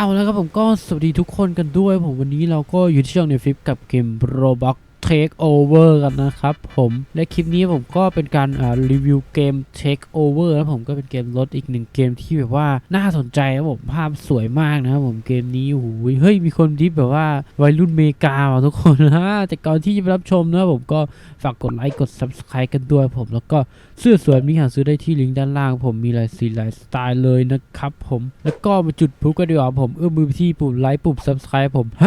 เอาแล้วครับผมก็สวัสดีทุกคนกันด้วย ผมวันนี้เราก็อยู่ที่ช่องเนฟิปกับเกม Roblox Take Over กันนะครับผมและคลิปนี้ผมก็เป็นการรีวิวเกม Take Over แล้วผมก็เป็นเกมรถอีกหนึ่งเกมที่แบบว่าน่าสนใจครับผมภาพสวยมากนะครับผมเกมนี้โอ้โหเฮ้ยมีคนที่แบบว่าวัยรุ่นเมกาทุกคนนะแต่ก่อนที่จะไปรับชมนะผมก็ฝากกดไลค์กด Subscribe กันด้วยผมแล้วก็เสื้อสวยมีหาซื้อได้ที่ลิงก์ด้านล่าง ผมมีหลายสีหลายสไตล์เลยนะครับผมแล้วก็มาจุดพลุกันดีกว่าผมเอื้อมมือไปที่ปุ่มไลค์ปุ่ม subscribe ผม5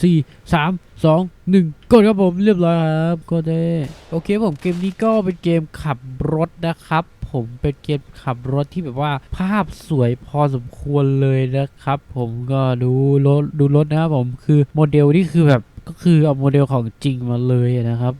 4 3 2 1กดครับผมเรียบร้อยครับก็ได้โอเคผมเกมนี้ก็เป็นเกมขับรถนะครับ ผมเป็นเกมขับรถที่แบบว่าภาพสวยพอสมควรเลยนะครับ ผมก็ดูรถดูรถนะครับผมคือโมเดลนี่คือแบบ ก็คือเอาโมเดลของจริงมาเลยนะครับ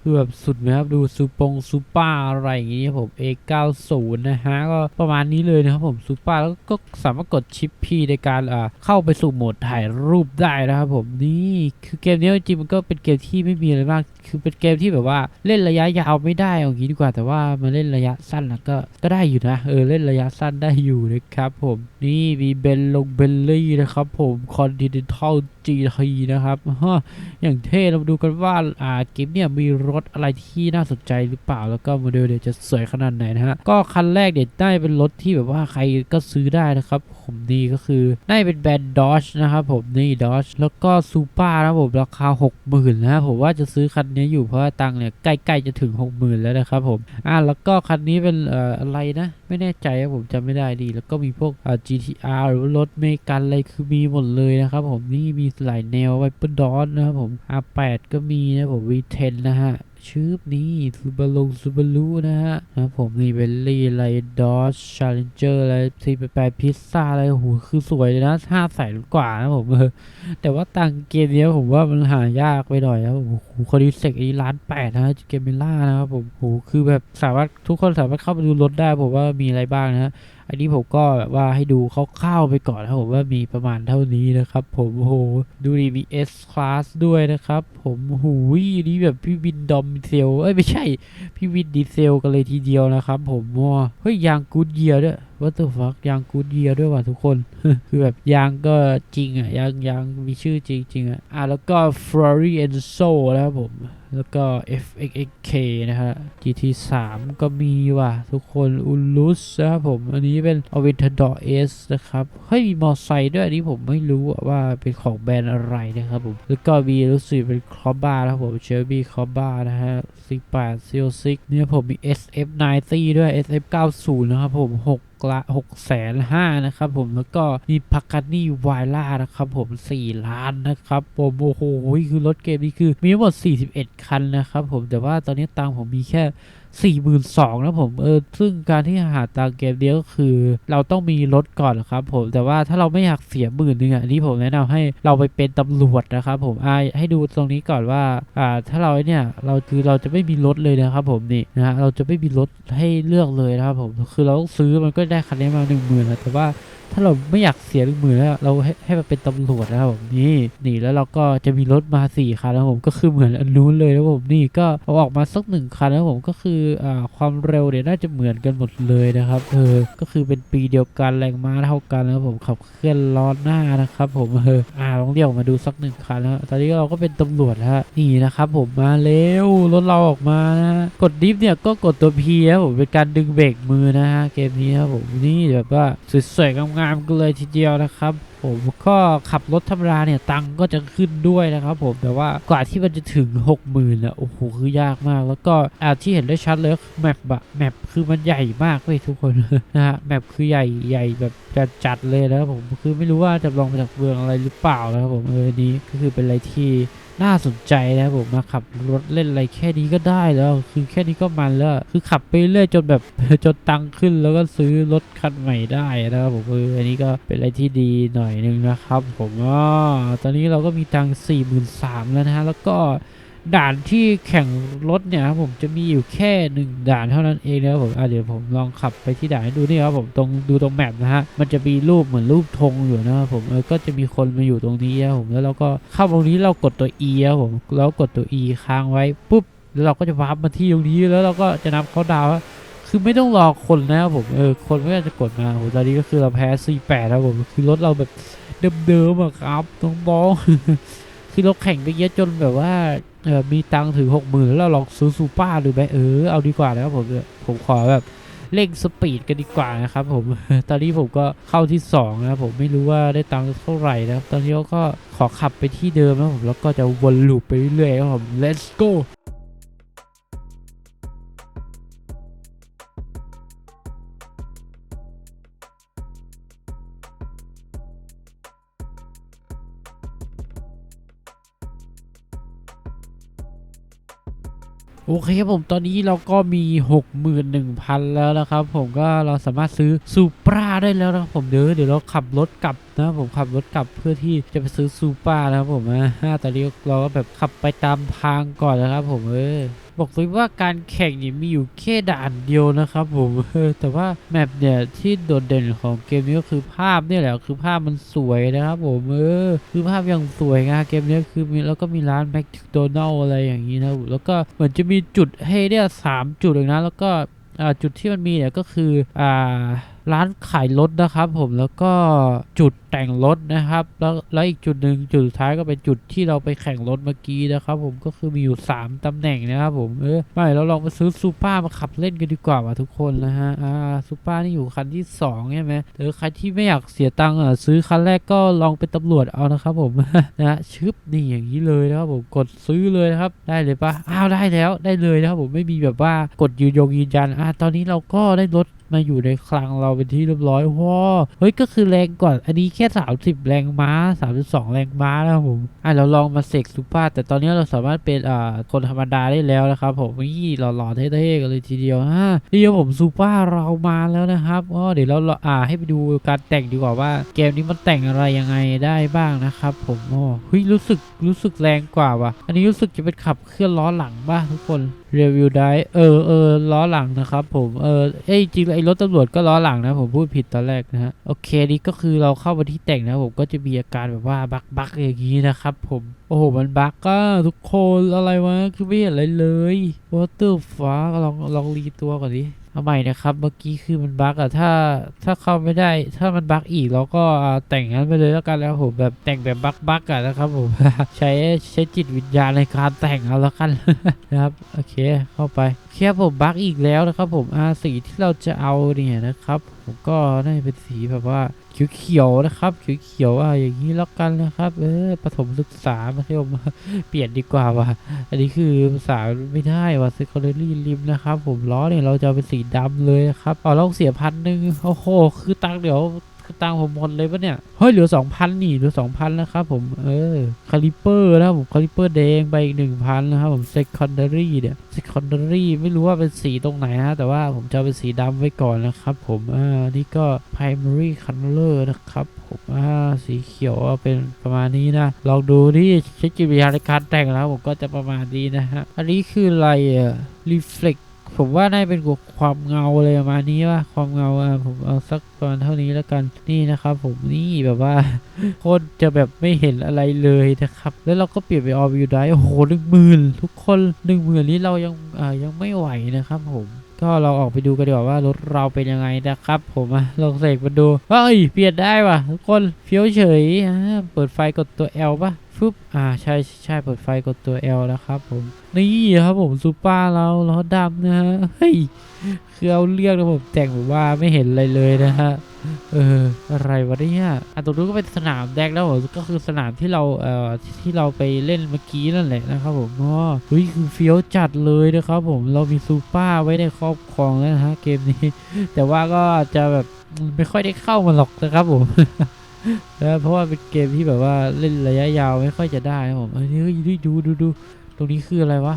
คือแบบสุดไหมครับดูซูปงซูปอร์อะไรอย่างงี้ผม A90 นะฮะก็ประมาณนี้เลยนะครับผมซูปอร์แล้วก็สามารถกดชิป P ในการเข้าไปสู่โหมดถ่ายรูปได้นะครับผมนี่คือเกมนี้จริงมันก็เป็นเกมที่ไม่มีอะไรมาก คือเป็นเกมที่แบบว่าเล่นระยะยาวไม่ได้อาอย่างนี้ดีกว่าแต่ว่ามาเล่นระยะสั้นนะก็ก็ได้อยู่นะเออเล่นระยะสั้นได้อยู่นะครับผมนี่มีเบนลงเบลลี่นะครับผมคอนดิเนนทัลจีทีนะครับฮะอย่างเท่เราดูกันว่าอ่าเกมเนี่ยมีรถอะไรที่น่าสนใจหรือเปล่า แล้วก็โมเดลเดี๋ยวจะสวยขนาดไหนนะฮะก็คันแรกเดี๋ยวได้เป็นรถที่แบบว่าใครก็ซื้อได้นะครับผมนี่ก็คือได้เป็นแบรนด์ดอชนะครับผมนี่ดอชแล้วก็ซูเปอร์นะผมราคา 60,000นะผมว่าจะซื้อคันนี้อยู่เพราะว่าตังเนี่ยใกล้ๆจะถึง 60,000 แล้วนะครับผมอ่าแล้วก็คันนี้เป็นเอ่ออะไรนะ ไม่แน่ใจครับผมจำไม่ได้ดี แล้วก็มีพวกอ่า GTR หรือรถเมกันอะไรคือมีหมดเลยนะครับผมนี่มีหลายแนวไวเปอร์ดอสนะครับผม R8 ก็มีนะผม V10 นะฮะชื่อนี้ซูบารุซูบารุนะฮะนะครับผมนี่เบลลี่อะไรดอชชาเลนเจอร์อะไรซีแปดพิซซ่าอะไรโหคือสวยเลยนะห้าแสนกว่านะผมแต่ว่าตังเกมเนี้ยผมว่ามันหายากไปหน่อยนะผมโอ้โหคอดิเซกไอ้ล้านแปดนะเกมเมล่านะครับผมโหคือแบบสามารถทุกคนสามารถเข้าไปดูรถได้ผมว่ามีอะไรบ้างนะฮะ อันนี้ผมก็แบบว่าให้ดูคร่าวๆไปก่อนนะผมว่ามีประมาณเท่านี้นะครับ ผมโหดูดี S Class ด้วยนะครับ ผมหูยนี่แบบพี่วินดอมเซลเอ้ยไม่ใช่ พี่วินดีเซลกันเลยทีเดียวนะครับ ผมว้าเฮ้ยยางกูดเยียด้วยวัตถุฟักยางกูดเยียด้วยว่ะทุกคน คือแบบยางก็จริงอะยางยางมีชื่อจริงๆอะอะแล้วก็ Ferrari Enzo นะครับผม แล้วก็ FXK นะฮะ GT3 ก็มีว่ะ ทุกคนอุลุสนะครับผม อันนี้เป็น Aventador S นะครับ เฮ้ย มีมอไซค์ด้วย อันนี้ผมไม่รู้ว่าเป็นของแบรนด์อะไรนะครับผม แล้วก็มีรู้สึกเป็นคอบ้านะครับผม Shelby c o b a นะฮะ C8 C6 เนี่ยผมมี SF90 ด้วย SF90 นะครับผม 6ละ6แสนห้านะครับผมแล้วก็มีพักกานี่วายล่านะครับผม 4 ล้านนะครับผมโอ้โหคือรถเกมนี้คือมีทั้งหมด 41คันนะครับผมแต่ว่าตอนนี้ตังผมมีแค่ 4 2 0 0 0นะผมเออซึ่งการที่หาตังเกมเดียวก็คือ เราต้องมีรถก่อนครับผมแต่ว่าถ้าเราไม่อยากเสียหมื่นหนึงอะอันนี้ผมแนะนำให้เราไปเป็นตำรวจนะครับผมอ่าให้ดูตรงนี้ก่อนว่าอ่าถ้าเราเนี่ยเราคือเราจะไม่มีรถเลยนะครับผมนี่นะฮะเราจะไม่มีรถให้เลือกเลยนะครับผมคือเราต้องซื้อมันก็ได้คันนี้มา1 0,000นแต่ว่าถ้าเราไม่อยากเสียหนึ่งหมื่นแล้วเราให้ให้มันเป็นตำรวจนะครับผมนี่นี่แล้วเราก็จะมีรถมาสี่คันแล้วผมก็คือเหมือนอันนู้นเลยนะผมนี่ก็เอาออกมาสักหนึ่งคันแล้วผมก็คืออ่าความเร็วเนี่ยน่าจะเหมือนกันหมดเลยนะครับเออก็คือเป็นปีเดียวกันแรงม้าเท่ากันแล้วผมขับเคลื่อนล้อหน้านะครับ ผมเอออ่าลองเรียกออกมาดูสักหนึ่งคันแล้วตอนนี้เราก็เป็นตำรวจแล้วฮะนี่นะครับ ผมมาเร็วรถเราออกมานะกดดิฟเนี่ยก็กดตัว P ครับผมเป็นการดึงเบรกมือนะฮะเกมนี้ครับผมนี่แบบว่าสวยๆงามๆกันเลยทีเดียวนะครับ ผมก็ขับรถธรรมดาเนี่ยตังก็จะขึ้นด้วยนะครับผมแต่ว่ากว่าที่มันจะถึง 6 0,000อะโอ้โหคือยากมาก แล้วก็อาที่เห็นได้ชัดเลยแมปอะแมปคือมันใหญ่มากเลยทุกคนนะฮะแมปคือใหญ่ใหญ่แบบจัดจัดเลยนะครับผมคือไม่รู้ว่าจะลองมาจากเมืองอะไรหรือเปล่านะครับผมเออนี้ก็คือเป็นอะไรที่ น่าสนใจนะผมมาขับรถเล่นอะไรแค่นี้ก็ได้แล้ว คือแค่นี้ก็มันแล้ว คือขับไปเรื่อยจนแบบจนตังค์ขึ้นแล้วก็ซื้อรถคันใหม่ได้นะครับผมเอออันนี้ก็เป็นอะไรที่ดีหน่อยนึงนะครับ ผมอ๋อตอนนี้เราก็มีตังค์สี่หมื่นสามแล้วนะฮะแล้วก็ ด่านที่แข่งรถเนี่ยครับผมจะมีอยู่แค่หนึ่งด่านเท่านั้นเองนะครับผมเดี๋ยวผมลองขับไปที่ด่านให้ดูนี่ครับผมตรงดูตรงแมปนะฮะมันจะมีรูปเหมือนรูปธงอยู่นะครับผมเออก็จะมีคนมาอยู่ตรงนี้ครับผมแล้วเราก็เข้าตรงนี้เรากดตัว E ครับผมแล้วกดตัว E ค้างไว้ปุ๊บแล้วเราก็จะวาร์ปมาที่ตรงนี้แล้วเราก็จะนับเขาดาวว่าคือไม่ต้องรอคนนะครับผมเออคนไม่ว่าจะกดมาโหตอนนี้ก็คือเราแพ้ C8 ครับผมคือรถเราแบบเดิมๆอะครับน้องๆคือเราแข่งไปเยอะจนแบบว่า เออมีตังถึงหกหมื่นแล้วลองซื้อซูป้าดูไหมเออเอาดีกว่านะครับผมผมขอแบบเร่งสปีดกันดีกว่านะครับผม ตอนนี้ผมก็เข้าที่สองนะผมไม่รู้ว่าได้ตังค์เท่าไหร่นะครับตอนนี้ก็ขอขับไปที่เดิมนะผมแล้วก็จะวนลูปไปเรื่อยๆครับผม let's go โอเคครับผมตอนนี้เราก็มี 61,000 แล้วนะครับผมก็เราสามารถซื้อซูปราได้แล้วนะครับผมเดี๋ยวเดี๋ยวเราขับรถกลับนะผมขับรถกลับเพื่อที่จะไปซื้อซูปรานะครับผมอ่าตอนนี้เราก็แบบขับไปตามทางก่อนนะครับผมเออ บอกเลยว่าการแข่งเนี่ยมีอยู่แค่ด่านเดียวนะครับผมแต่ว่าแมปเนี่ยที่โดดเด่นของเกมนี้ก็คือภาพเนี่ยแหละคือภาพมันสวยนะครับผมเออคือภาพอย่างสวยงามเกมนี้คือมีแล้วก็มีร้านแมคโดนัลอะไรอย่างนี้นะแล้วก็เหมือนจะมีจุดให้เนี่ยสามจุดเลยนะ แล้วก็จุดที่มันมีเนี่ยก็คืออ่าร้านขายรถนะครับ ผมแล้วก็จุดแต่งรถนะครับ แล้วแล้วอีกจุดหนึ่งจุดสุดท้ายก็เป็นจุดที่เราไปแข่งรถเมื่อกี้นะครับ ผมก็คือมีอยู่ 3ตำแหน่งนะครับ ผมเออไม่เราลองมาซื้อซูเปอร์มาขับเล่นกันดีกว่าว่ะทุกคนนะฮะอ่าซูเปอร์นี่อยู่คันที่สองใช่ไหมหรือใครที่ไม่อยากเสียตังค์อะซื้อคันแรกก็ลองเป็นตำรวจเอานะครับ ผมนะฮะชึบนี่อย่างนี้เลยนะครับผมกดซื้อเลยนะครับได้เลยปะอ้าวได้แล้วได้เลยนะครับผมไม่มีแบบว่ากดยืนยงยืนยันอ่าตอนนี้เราก็ได้รถ มาอยู่ในคลังเราเป็นที่เรียบร้อยว้าเฮ้ยก็คือแรงกว่าอันนี้แค่ 30 แรงม้า 32 แรงม้านะครับผมอะเราลองมาเสกซูเปอร์แต่ตอนนี้เราสามารถเป็นอ่าคนธรรมดาได้แล้วนะครับผมนี่หล่อๆเท่ๆกันเลยทีเดียวอ่านี่ครับผมซูเปอร์เรามาแล้วนะครับอ๋อเดี๋ยวเราอ่าให้ไปดูการแต่งดีกว่าว่าเกมนี้มันแต่งอะไรยังไงได้บ้างนะครับผมอ๋อเฮ้ยรู้สึกรู้สึกแรงกว่าว่ะอันนี้รู้สึกจะเป็นขับเคลื่อนล้อหลังป่ะทุกคน รีวิวได้เออเออล้อหลังนะครับผมเออเอ้จริงไอ้รถตำรวจก็ล้อหลังนะผมพูดผิดตอนแรกนะฮะโอเคนี่ก็คือเราเข้ามาที่แต่งนะผมก็จะมีอาการแบบว่าบักบักอย่างนี้นะครับผมโอ้โหมันบักก็ทุกคนอะไรวะคือไม่เห็นอะไรเลยวอเตอร์ฟ้าลองลองรีตัวก่อนดิ เอาใหม่นะครับ เมื่อกี้คือมันบักอะถ้าถ้าเข้าไม่ได้ ถ้ามันบักอีกเราก็แต่งงั้นไปเลยแล้วกันแล้วผมแบบแต่งแบบบักบักอะนะครับผมใช้ใช้จิตวิญญาณในการแต่งเอาแล้วกันนะครับโอเคเข้าไป แค่ผมบักอีกแล้วนะครับผมอาสีที่เราจะเอาเนี่ยนะครับผมก็น่าจะเป็นสีแบบว่าเขียวๆนะครับเขียวๆอะอย่างนี้แล้วกันนะครับเออประถมศึกษามัธยมเปลี่ยนดีกว่าว่ะอันนี้คือภาษาไม่ได้ว่ะ secondary ริมนะครับผมล้อเนี่ยเราจะเอาเป็นสีดำเลยนะครับเอาเราเสียพันหนึ่งโอ้โหคือตังเดี๋ยว ตังผมหมดเลยปะเนี่ย เฮ้ยเหลือสองพันนี่เหลือสองพันนะครับผม เออคาลิเปอร์นะครับผมคาลิเปอร์แดงไปอีกหนึ่งพันนะครับผม secondary เนี่ย secondary ไม่รู้ว่าเป็นสีตรงไหนนะแต่ว่าผมจะเป็นสีดำไว้ก่อนนะครับผมอ่านี่ก็ primary color นะครับผมอ่าสีเขียวเป็นประมาณนี้นะ ลองดูที่ใช้จิตวิญญาณในการแต่งแล้วผมก็จะประมาณนี้นะฮะ อันนี้คืออะไรอะ reflect ผมว่าน่าเป็นความเงาเลยประมาณนี้ว่าความเงาอะผมเอาสักประมาณเท่านี้แล้วกันนี่นะครับ ผมนี่แบบว่าโคตรจะแบบไม่เห็นอะไรเลยนะครับ แล้วเราก็เปลี่ยนไปออวิวได้โอ้โหหนึ่งหมื่นทุกคนหนึ่งหมื่นนี้เรายังอ่ายังไม่ไหวนะครับผมก็เราออกไปดูกันดีกว่าว่ารถเราเป็นยังไงนะครับ ผมอะลองเสกมาดูเฮ้ยเปลี่ยนได้ว่ะทุกคนเฟี้ยวเฉยเปิดไฟกดตัว L ป่ะ ฟึบอ่าใช่ใช่เปิดไฟกดตัว L นะครับผม นี่ครับผมซูเปอร์เราล้อดำนะฮะเฮ้ยคือเอาเรียกนะผมแต่งแบบว่าไม่เห็นอะไรเลยนะฮะเอออะไรวะเนี่ยอะตรงนู้นก็เป็นสนามแดกแล้วเหรอก็คือสนามที่เราเอ่อที่ที่เราไปเล่นเมื่อกี้นั่นแหละนะครับผมอ๋อเฮ้ยคือเฟี้ยวจัดเลยนะครับผมเรามีซูเปอร์ไว้ในครอบครองแล้วนะฮะเกมนี้ แต่ว่าก็จะแบบไม่ค่อยได้เข้ามาหรอกนะครับผม นะเพราะว่าเป็นเกมที่แบบว่าเล่นระยะยาวไม่ค่อยจะได้นะผมเอ้ยเฮ้ยดูดูดูตรงนี้คืออะไรวะ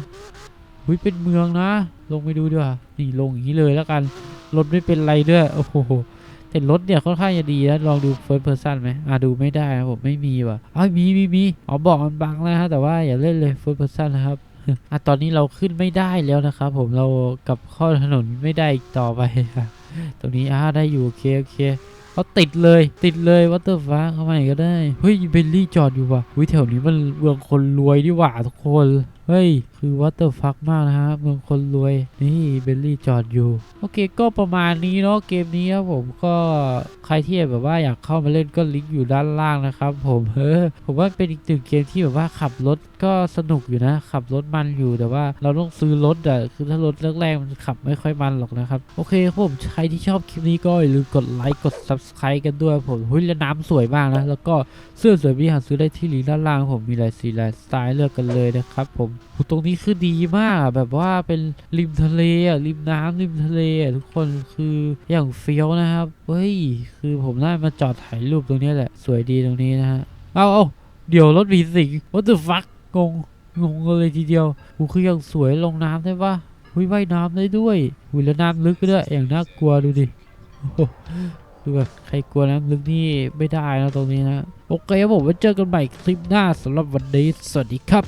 หุยเป็นเมืองนะ ลงไปดูดีกว่านี่ลงอย่างนี้เลยแล้วกันรถไม่เป็นไรด้วยโอ้โหแต่รถเนี่ยค่อนข้างจะดีนะลองดู first person ไหมอ่าดูไม่ได้นะผมไม่มีว่ะอ้าวมีมีมีอ๋อบอกมันบังแล้วฮะแต่ว่าอย่าเล่นเลย first person นะครับอะตอนนี้เราขึ้นไม่ได้แล้วนะครับผมเรากับข้าถนนไม่ได้อีกต่อไปค่ะตรงนี้อ่าได้อยู่โอเคโอเค เขาติดเลยติดเลยวัตเตอร์ฟ้าเข้ามาก็ได้เฮ้ยเบลลี่จอดอยู่ว่ะวิแถวนี้มันเมืองคนรวยดีหว่าทุกคนเฮ้ย คือวัตเตอร์ฟักมากนะฮะเมืองคนรวย นี่เบลลี่จอดอยู่ โอเคก็ประมาณนี้เนาะเกมนี้ครับผมก็ใครที่แบบว่าอยากเข้ามาเล่นก็ลิงก์อยู่ด้านล่างนะครับผมเฮ้อผมว่าเป็นอีกหนึ่งเกมที่แบบว่าขับรถก็สนุกอยู่นะ ขับรถมันอยู่แต่ว่าเราต้องซื้อรถอะคือถ้ารถแรกๆมันขับไม่ค่อยมันหรอกนะครับ โอเคครับผมใครที่ชอบคลิปนี้ก็อย่าลืมกดไลค์กด subscribe กันด้วยผมหุ้ยแล้วน้ำสวยมากนะ แล้วก็เสื้อสวยมีหาซื้อได้ที่ลิงก์ด้านล่างผมมีหลายสีหลายสไตล์เลือกกันเลยนะครับผมตรงนี้คือดีมากแบบว่าเป็นริมทะเลอะริมน้ำริมทะเลอะทุกคนคืออย่างเฟี้ยวนะครับเฮ้ยคือผมได้มาจอดถ่ายรูปตรงนี้แหละ สวยดีตรงนี้นะฮะเอาเอาเดี๋ยวรถผีสิง what the fuck งงงงเลยทีเดียวหูคืออย่างสวยลงน้ำได้ปะหุยว่ายน้ำได้ด้วยหุยแล้วน้ำลึกด้วยอย่างน่ากลัวดูดิ โอ้โหคือแบบใครกลัวนะลึกนี่ไม่ได้นะตรงนี้นะ โอเคครับผมไว้เจอกันใหม่คลิปหน้าสำหรับวันนี้ สวัสดีครับ